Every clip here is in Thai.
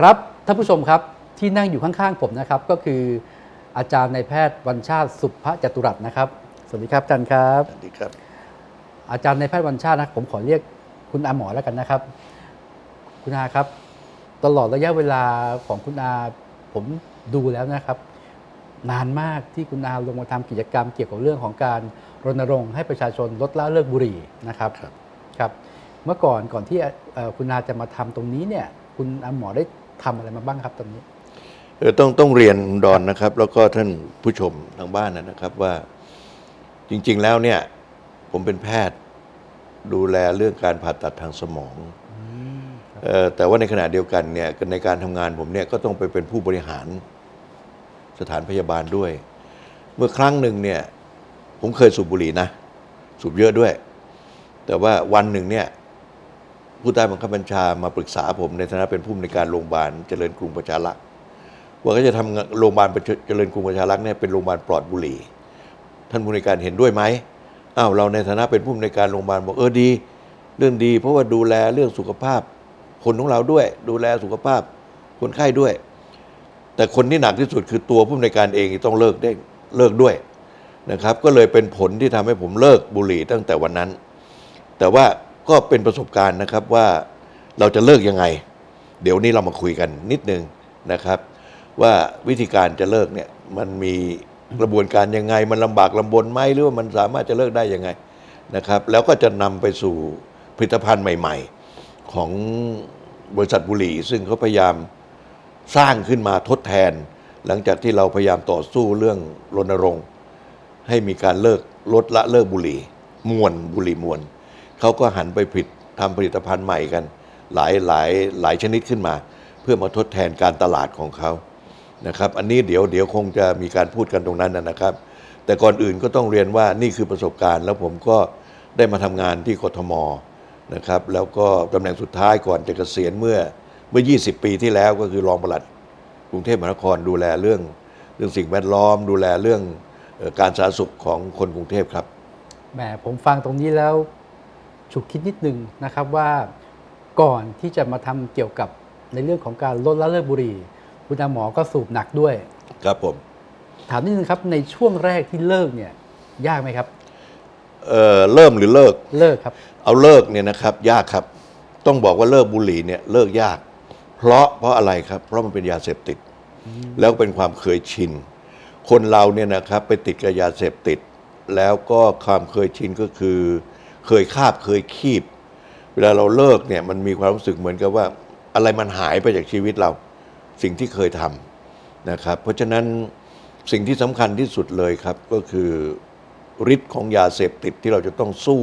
ครับท่านผู้ชมครับที่นั่งอยู่ข้างๆผมนะครับ ก็คืออาจารย์ในายแพทย์วัญชาติสุภจตุรัสนะครับ สวัสดีครับอาจารย์ครับ สวัสดีครับ อาจารย์ในายแพทย์วัญชาตินะผมขอเรียกคุณอาหมอแล้วกันนะครับ คุณอาครับ ตลอดระยะเวลาของคุณอาผมดูแล้วนะครับ นานมากที่คุณอาลงมาทำกิจกรรมเกี่ยวกับเรื่องของการรณรงค์ให้ประชาชนลดละเลิกบุหรี่นะครับครับครับเมื่อก่อนก่อนที่เอ่อคุณอาจะมาทำตรงนี้เนี่ย คุณอาหมอได้ ทำอะไรมาบ้างครับตอนนี้เออต้องต้องเรียนดอนนะครับ แล้วก็ท่านผู้ชมทางบ้านนะครับว่าจริง ๆ แล้วเนี่ย ผมเป็นแพทย์ดูแลเรื่องการผ่าตัดทางสมองเออแต่ว่าในขณะเดียวกันเนี่ยในการทำงานผมเนี่ยก็ต้องไปเป็นผู้บริหารสถานพยาบาลด้วย เมื่อครั้งหนึ่งเนี่ย ผมเคยสูบบุหรี่นะ สูบเยอะด้วย แต่ว่าวันหนึ่งเนี่ย ผู้ใต้บังคับบัญชามาปรึกษาผมในฐานะเป็นผู้อำนวยการโรงพยาบาลเจริญกรุงประชารักษ์ว่าก็จะทำโรงพยาบาลเจริญกรุงประชารักษ์เนี่ยเป็นโรงพยาบาลปลอดบุหรี่ท่านผู้อำนวยการเห็นด้วยไหมอ้าวเราในฐานะเป็นผู้อำนวยการโรงพยาบาลบอกเออดี เรื่องดี เพราะว่าดูแลเรื่องสุขภาพ คนของเราด้วย ดูแลสุขภาพ คนไข้ด้วย แต่คนที่หนักที่สุดคือตัวผู้อำนวยการเองต้องเลิกได้เลิกด้วยนะครับ ก็เลยเป็นผลที่ทำให้ผมเลิกบุหรี่ตั้งแต่วันนั้น แต่ว่า ก็เป็นประสบการณ์นะครับว่าเราจะเลิกยังไง เดี๋ยวนี้เรามาคุยกันนิดนึงนะครับ ว่าวิธีการจะเลิกเนี่ยมันมีกระบวนการยังไง มันลำบากลำบนไหมหรือว่ามันสามารถจะเลิกได้ยังไงนะครับ แล้วก็จะนำไปสู่ผลิตภัณฑ์ใหม่ ๆ ของบริษัทบุหรี่ ซึ่งเขาพยายามสร้างขึ้นมาทดแทน หลังจากที่เราพยายามต่อสู้เรื่องรณรงค์ ให้มีการเลิกลดละเลิกบุหรี่ มวนบุหรี่มวน เขาก็หันไปผลิตทำผลิตภัณฑ์ใหม่กัน หลายหลายหลายชนิดขึ้นมา เพื่อมาทดแทนการตลาดของเขานะครับ อันนี้เดี๋ยวเดี๋ยวคงจะมีการพูดกันตรงนั้นนะครับ แต่ก่อนอื่นก็ต้องเรียนว่านี่คือประสบการณ์ แล้วผมก็ได้มาทำงานที่กทมนะครับ แล้วก็ตำแหน่งสุดท้ายก่อนจะเกษียณเมื่อเมื่อ 20 ปีที่แล้วก็คือรองปลัดกรุงเทพมหานครดูแลเรื่องเรื่องสิ่งแวดล้อม ดูแลเรื่องการสาธารณสุขของคนกรุงเทพครับแหมผมฟังตรงนี้แล้ว ฉุกคิดนิดนึงนะครับว่าก่อนที่จะมาทำเกี่ยวกับในเรื่องของการลดละเลิกบุหรี่ คุณอาหมอก็สูบหนักด้วย ครับผม ถามนิดนึงครับในช่วงแรกที่เลิกเนี่ยยากไหมครับเอ่อเริ่มหรือเลิกเลิกครับ เอาเลิกเนี่ยนะครับ ยากครับ ต้องบอกว่าเลิกบุหรี่เนี่ยเลิกยาก เพราะเพราะอะไรครับ เพราะมันเป็นยาเสพติด แล้วเป็นความเคยชิน คนเราเนี่ยนะครับไปติดกับยาเสพติด แล้วก็ความเคยชินก็คือ เคยคาบเคยคีบ เวลาเราเลิกเนี่ยมันมีความรู้สึกเหมือนกับว่า อะไรมันหายไปจากชีวิตเรา สิ่งที่เคยทำนะครับ เพราะฉะนั้นสิ่งที่สำคัญที่สุดเลยครับก็คือฤทธิ์ของยาเสพติดที่เราจะต้องสู้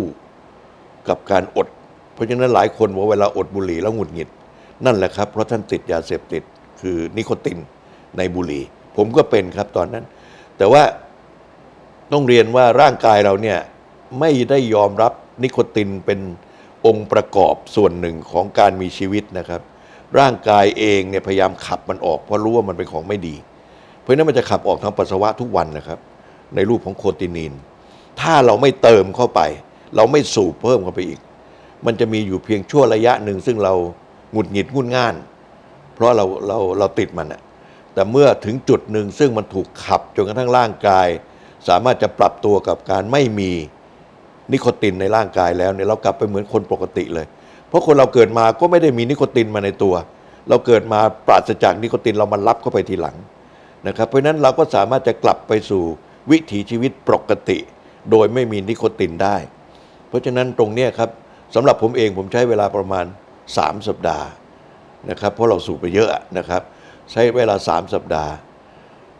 กับการอด เพราะฉะนั้นหลายคนว่าเวลาอดบุหรี่แล้วหงุดหงิด นั่นแหละครับเพราะท่านติดยาเสพติดคือนิโคตินในบุหรี่ ผมก็เป็นครับตอนนั้น แต่ว่าต้องเรียนว่าร่างกายเราเนี่ยไม่ได้ยอมรับ นิโคตินเป็นองค์ประกอบส่วนหนึ่งของการมีชีวิตนะครับ ร่างกายเองเนี่ยพยายามขับมันออกเพราะรู้ว่ามันเป็นของไม่ดี เพราะนั้นมันจะขับออกทางปัสสาวะทุกวันนะครับ ในรูปของโคตินินถ้าเราไม่เติมเข้าไป เราไม่สูบเพิ่มเข้าไปอีก มันจะมีอยู่เพียงชั่วระยะหนึ่งซึ่งเราหงุดหงิดงุนง่าน เพราะเราเราเราติดมันอะแต่เมื่อถึงจุดหนึ่งซึ่งมันถูกขับจนกระทั่งร่างกาย สามารถจะปรับตัวกับการไม่มี นิโคตินในร่างกายแล้วเนี่ยเรากลับไปเหมือนคนปกติเลย เพราะคนเราเกิดมาก็ไม่ได้มีนิโคตินมาในตัว เราเกิดมาปราศจากนิโคตินเรามันรับเข้าไปทีหลังนะครับ เพราะนั้นเราก็สามารถจะกลับไปสู่วิถีชีวิตปกติ โดยไม่มีนิโคตินได้ เพราะฉะนั้นตรงเนี้ยครับสำหรับผมเองผมใช้เวลาประมาณ 3 สัปดาห์นะครับ เพราะเราสูบไปเยอะนะครับ ใช้เวลา 3 สัปดาห์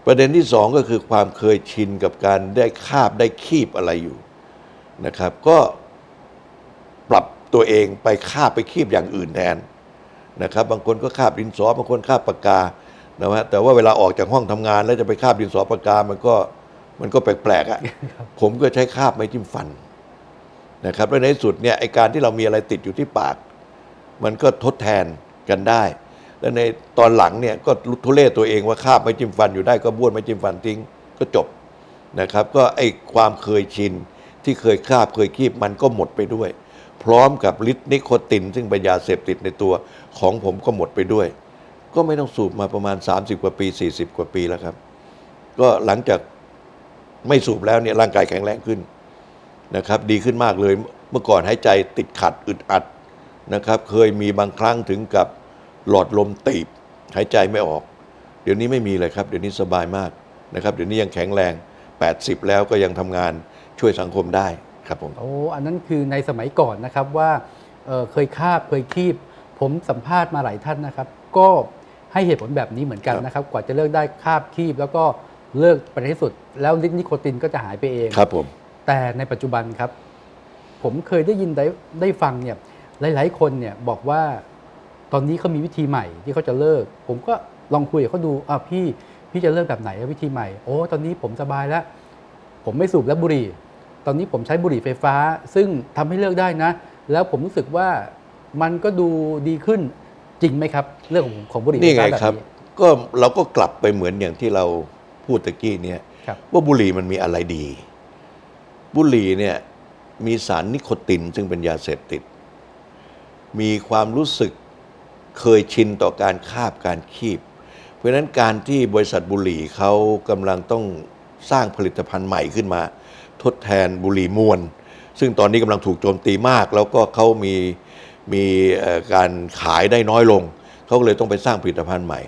ประเด็นที่สองก็คือความเคยชินกับการได้คาบได้คีบอะไรอยู่ นะครับ ก็ปรับตัวเองไปคาบไปคีบอย่างอื่นแทนนะครับ บางคนก็คาบดินสอบางคนคาบปากกานะฮะแต่ว่าเวลาออกจากห้องทำงาน แล้วจะไปคาบดินสอปากกามันก็มันก็แปลกๆอะ่ะผมก็ใช้คาบไม้จิ้มฟันนะครับแล้วในที่สุดเนี่ยไอการที่เรามีอะไรติดอยู่ที่ปาก มันก็ทดแทนกันได้ แล้วในตอนหลังเนี่ยก็ทุเรศตัวเองว่าคาบไม้จิ้มฟันอยู่ได้ก็บ้วนไม้จิ้มฟันทิ้งก็จบนะครับ ก็ไอความเคยชิน ที่เคยคาบเคยคีบมันก็หมดไปด้วย พร้อมกับฤทธิ์นิโคติน ซึ่งเป็นยาเสพติดในตัวของผมก็หมดไปด้วย ก็ไม่ต้องสูบมาประมาณ 30 กว่าปี 40 กว่าปีแล้วครับ ก็หลังจากไม่สูบแล้วเนี่ยร่างกายแข็งแรงขึ้นนะครับ ดีขึ้นมากเลยเมื่อก่อนหายใจติดขัดอึดอัดนะครับ เคยมีบางครั้งถึงกับหลอดลมตีบหายใจไม่ออก เดี๋ยวนี้ไม่มีเลยครับ เดี๋ยวนี้สบายมากนะครับ เดี๋ยวนี้ยังแข็งแรง 80 แล้วก็ยังทำงาน ช่วยสังคมได้ครับผม โอ้อันนั้นคือในสมัยก่อนนะครับว่าเอ่อเคยคาบเคยคีบ ผมสัมภาษณ์มาหลายท่านนะครับ ก็ให้เหตุผลแบบนี้เหมือนกันครับนะครับ กว่าจะเลิกได้คาบคีบ แล้วก็เลิกไปในที่สุด แล้วฤทธิ์นิโคตินก็จะหายไปเอง ครับผม แต่ในปัจจุบันครับ ผมเคยได้ยินได้ได้ฟังเนี่ยหลาย ๆ คนเนี่ยบอกว่าตอนนี้เขามีวิธีใหม่ที่เขาจะเลิก ผมก็ลองคุยกับเขาดูอะพี่พี่จะเลิกแบบไหนอะวิธีใหม่ โอ้ตอนนี้ผมสบายแล้ว ผมไม่สูบแล้วบุหรี่ ตอนนี้ผมใช้บุหรี่ไฟฟ้า ซึ่งทำให้เลิกได้นะ แล้วผมรู้สึกว่ามันก็ดูดีขึ้นจริงไหมครับ เรื่องของของบุหรี่ไฟนี่ไงฟ้าแบบครับนี้ก็เราก็กลับไปเหมือนอย่างที่เราพูดตะกี้เนี่ยครับว่าบุหรี่มันมีอะไรดี บุหรี่เนี่ยมีสารนิโคตินซึ่งเป็นยาเสพติด มีความรู้สึกเคยชินต่อการคาบการคีบ เพราะฉะนั้นการที่บริษัทบุหรี่เขากำลังต้อง สร้างผลิตภัณฑ์ใหม่ขึ้นมา ทดแทนบุหรี่มวลซึ่งตอนนี้กำลังถูกโจมตีมาก แล้วก็เขามีมีเอ่อการขายได้น้อยลง เขาก็เลยต้องไปสร้างผลิตภัณฑ์ใหม่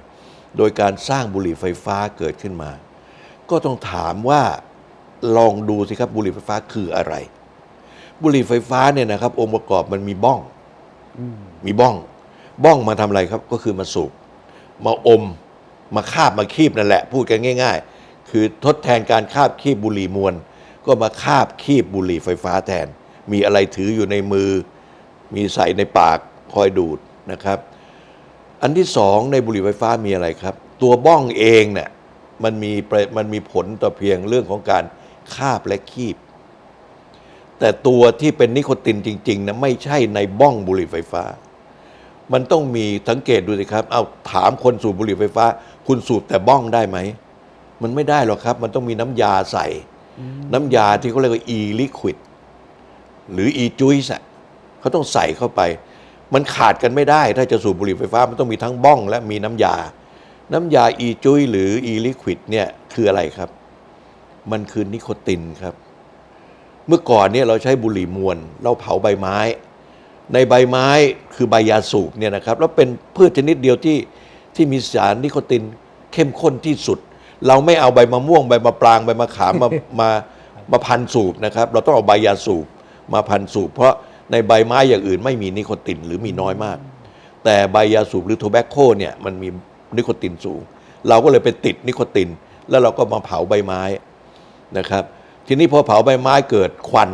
โดยการสร้างบุหรี่ไฟฟ้าเกิดขึ้นมา ก็ต้องถามว่าลองดูสิครับบุหรี่ไฟฟ้าคืออะไร บุหรี่ไฟฟ้าเนี่ยนะครับ องค์ประกอบมันมีบ้องอืมมีบ้องบ้องมาทำอะไรครับ ก็คือมาสูบมาอม มาคาบมาคีบนั่นแหละ พูดกันง่าย ๆ คือทดแทนการคาบคีบบุหรี่มวลก็มาคาบคีบบุหรี่ไฟฟ้าแทน มีอะไรถืออยู่ในมือ มีใส่ในปากคอยดูดนะครับ อันที่สองในบุหรี่ไฟฟ้ามีอะไรครับ ตัวบ้องเองเนี่ยมันมีมันมีผลต่อเพียงเรื่องของการคาบและคีบ แต่ตัวที่เป็นนิโคตินจริงๆนะไม่ใช่ในบ้องบุหรี่ไฟฟ้า มันต้องมีสังเกตดูสิครับ เอาถามคนสูบบุหรี่ไฟฟ้า คุณสูบแต่บ้องได้ไหม มันไม่ได้หรอกครับ มันต้องมีน้ำยาใส่ น้ำยาที่เขาเรียกว่า e liquid หรือ e juice อะเขาต้องใส่เข้าไป มันขาดกันไม่ได้ ถ้าจะสูบบุหรี่ไฟฟ้า มันต้องมีทั้งบ้อง และมีน้ำยา น้ำยา e juice หรือ e liquid เนี่ยคืออะไรครับ มันคือนิโคตินครับ เมื่อก่อนเนี่ยเราใช้บุหรี่มวลเราเผาใบไม้ ในใบไม้คือใบยาสูบเนี่ยนะครับ แล้วเป็นพืชชนิดเดียวที่ที่มีสารนิโคตินเข้มข้นที่สุด เราไม่เอาใบมะม่วงใบมะปรางใบมะขามมามามาพันสูบนะครับ เราต้องเอาใบยาสูบมาพันสูบ เพราะในใบไม้อย่างอื่นไม่มีนิโคตินหรือมีน้อยมาก แต่ใบยาสูบหรือโทแบคโคเนี่ยมันมีนิโคตินสูง เราก็เลยไปติดนิโคติน แล้วเราก็มาเผาใบไม้นะครับ ทีนี้พอเผาใบไม้เกิดควัน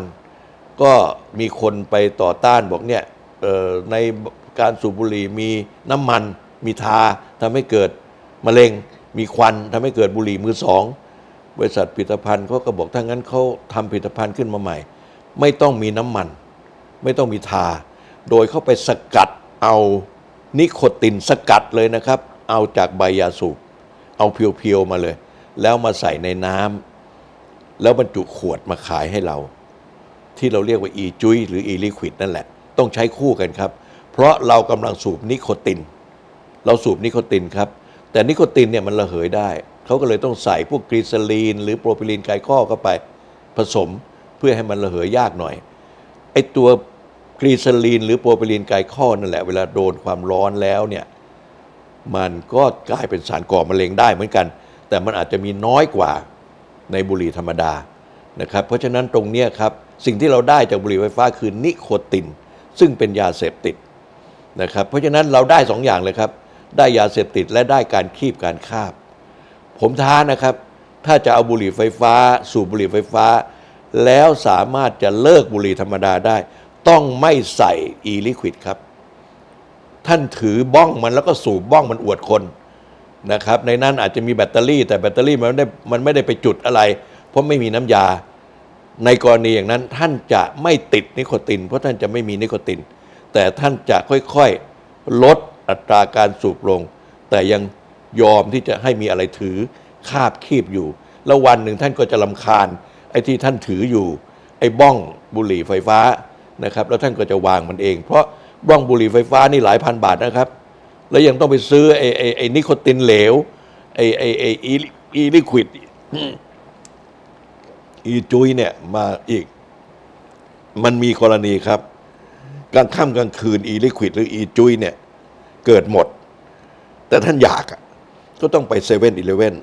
ก็มีคนไปต่อต้านบอกเนี่ยเอ่อในการสูบบุหรี่มีน้ำมันมีทาทำให้เกิดมะเร็ง มีควันทำให้เกิดบุหรี่มือสองบริษัทผลิตภัณฑ์เขาก็บอกถ้างั้นเขาทำผลิตภัณฑ์ขึ้นมาใหม่ ไม่ต้องมีน้ำมัน ไม่ต้องมีทา โดยเข้าไปสกัดเอานิโคตินสกัดเลยนะครับ เอาจากใบยาสูบเอาเพียวๆมาเลย แล้วมาใส่ในน้ำแล้วบรรจุขวดมาขายให้เรา ที่เราเรียกว่า e จุยหรือ e liquid นั่นแหละ ต้องใช้คู่กันครับ เพราะเรากำลังสูบนิโคติน เราสูบนิโคตินครับ แต่นิโคตินเนี่ยมันระเหยได้ เขาก็เลยต้องใส่พวกกรีซาลีน หรือโปรพิลีนไกลคอเข้าไปผสมเพื่อให้มันระเหยยากหน่อยไอตัวกรีซาลีน หรือโปรพิลีนไกลคอนั่นแหละเวลาโดนความร้อนแล้วเนี่ยมันก็กลายเป็นสารก่อมะเร็งได้เหมือนกัน แต่มันอาจจะมีน้อยกว่าในบุหรี่ธรรมดานะครับเพราะฉะนั้นตรงนี้ครับสิ่งที่เราได้จากบุหรี่ไฟฟ้าคือนิโคติน ซึ่งเป็นยาเสพติดนะครับเพราะฉะนั้นเราได้สองอย่างเลยครับ ได้ยาเสพติดและได้การคีบการคาบ ผมท้านะครับ ถ้าจะเอาบุหรี่ไฟฟ้า สูบบุหรี่ไฟฟ้า แล้วสามารถจะเลิกบุหรี่ธรรมดาได้ ต้องไม่ใส่อีลิควิดครับ ท่านถือบ้องมันแล้วก็สูบบ้องมันอวดคนนะครับ ในนั้นอาจจะมีแบตเตอรี่ แต่แบตเตอรี่มันไม่ได้มันไม่ได้ไปจุดอะไร เพราะไม่มีน้ำยา ในกรณีอย่างนั้นท่านจะไม่ติดนิโคติน เพราะท่านจะไม่มีนิโคติน แต่ท่านจะค่อยๆลด อัตราการสูบลง แต่ยังยอมที่จะให้มีอะไรถือคาบคีบอยู่ แล้ววันหนึ่งท่านก็จะลำคาญ ไอ้ที่ท่านถืออยู่ ไอ้บ้องบุหรี่ไฟฟ้านะครับ แล้วท่านก็จะวางมันเอง เพราะบ้องบุหรี่ไฟฟ้านี่หลายพันบาทนะครับ แล้วยังต้องไปซื้อไอ้ไอ้ไอ้นิโคตินเหลวไอ้ไอ้ไอ้อีลิควิดอีจุยเนี่ยมาอีก มันมีกรณีครับ กลางค่ำกลางคืนอีลิควิดหรืออีจุยเนี่ย เกิดหมด แต่ท่านอยากก็ต้องไปเซเว่นอีเลเว่น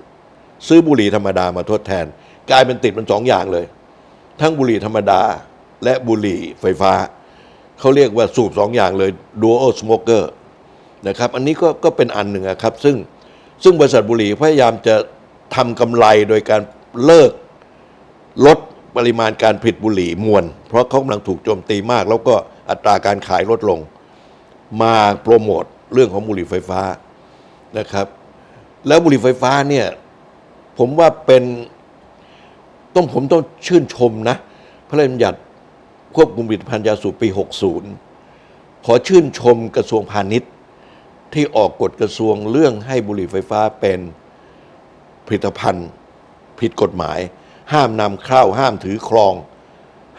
ซื้อบุหรี่ธรรมดามาทดแทน กลายเป็นติดมันสองอย่างเลย ทั้งบุหรี่ธรรมดาและบุหรี่ไฟฟ้า เขาเรียกว่าสูบสองอย่างเลย dual smoker นะครับอันนี้ก็ก็เป็นอันหนึ่งครับ ซึ่งซึ่งบริษัทบุหรี่พยายามจะทำกำไรโดยการเลิกลดปริมาณการผลิตบุหรี่มวล เพราะเขากำลังถูกโจมตีมาก แล้วก็อัตราการขายลดลง มาโปรโมท เรื่องของบุหรี่ไฟฟ้านะครับ แล้วบุหรี่ไฟฟ้าเนี่ยผมว่าเป็นต้องผมต้องชื่นชมนะ พระราชบัญญัติควบคุมผลิตภัณฑ์ยาสูบปี 60 ขอชื่นชมกระทรวงพาณิชย์ที่ออกกฎกระทรวงเรื่องให้บุหรี่ไฟฟ้าเป็นผลิตภัณฑ์ผิดกฎหมาย ห้ามนำเข้าห้ามถือครอง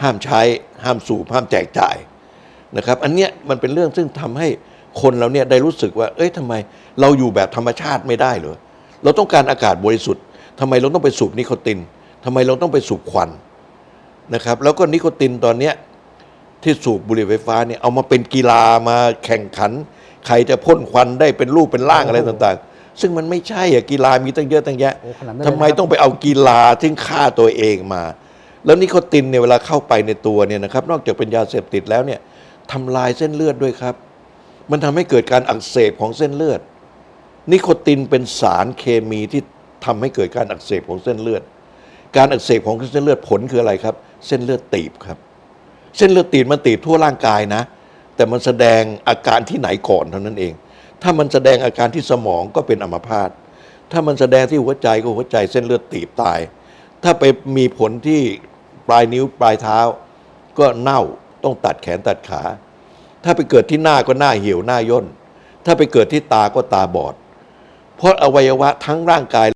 ห้ามใช้ ห้ามสูบห้ามแจกจ่ายนะครับ อันเนี้ยมันเป็นเรื่องซึ่งทำให้ คนเราเนี่ยได้รู้สึกว่า เอ้ยทำไม เราอยู่แบบธรรมชาติไม่ได้เหรอเราต้องการอากาศบริสุทธิ์ทำไมเราต้องไปสูบนิโคตินทำไมเราต้องไปสูบควันนะครับ แล้วก็นิโคตินตอนเนี้ยที่สูบบุหรี่ไฟฟ้าเนี่ยเอามาเป็นกีฬามาแข่งขัน ใครจะพ่นควันได้เป็นรูปเป็นร่างอะไรต่างๆ ซึ่งมันไม่ใช่อะกีฬามีตั้งเยอะตั้งแยะโอ้ขนาดนั้นเลยทำไมนะครับต้องไปเอากีฬาที่ฆ่าตัวเองมา แล้วนิโคตินเนี่ยเวลาเข้าไปในตัวเนี่ยนะครับ นอกจากเป็นยาเสพติดแล้วเนี่ยทำลายเส้นเลือดด้วยครับ มันทำให้เกิดการอักเสบของเส้นเลือด นิโคตินเป็นสารเคมีที่ทำให้เกิดการอักเสบของเส้นเลือด การอักเสบของเส้นเลือดผลคืออะไรครับ เส้นเลือดตีบครับ เส้นเลือดตีบมันตีบทั่วร่างกายนะ แต่มันแสดงอาการที่ไหนก่อนเท่านั้นเอง ถ้ามันแสดงอาการที่สมองก็เป็นอัมพาตถ้ามันแสดงที่หัวใจก็หัวใจเส้นเลือดตีบตาย ถ้าไปมีผลที่ปลายนิ้วปลายเท้า ก็เน่าต้องตัดแขนตัดขา ถ้าไปเกิดที่หน้าก็หน้าเหี่ยวหน้าย่น ถ้าไปเกิดที่ตาก็ตาบอด เพราะอวัยวะทั้งร่างกาย